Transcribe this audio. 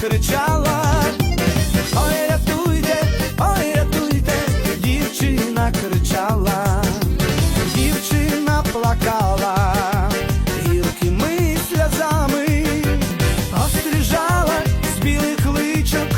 кричала, ой, рятуйте, ой, рятуйте, дівчина кричала, дівчина плакала, гілки ми сльозами остріжала з білих личок.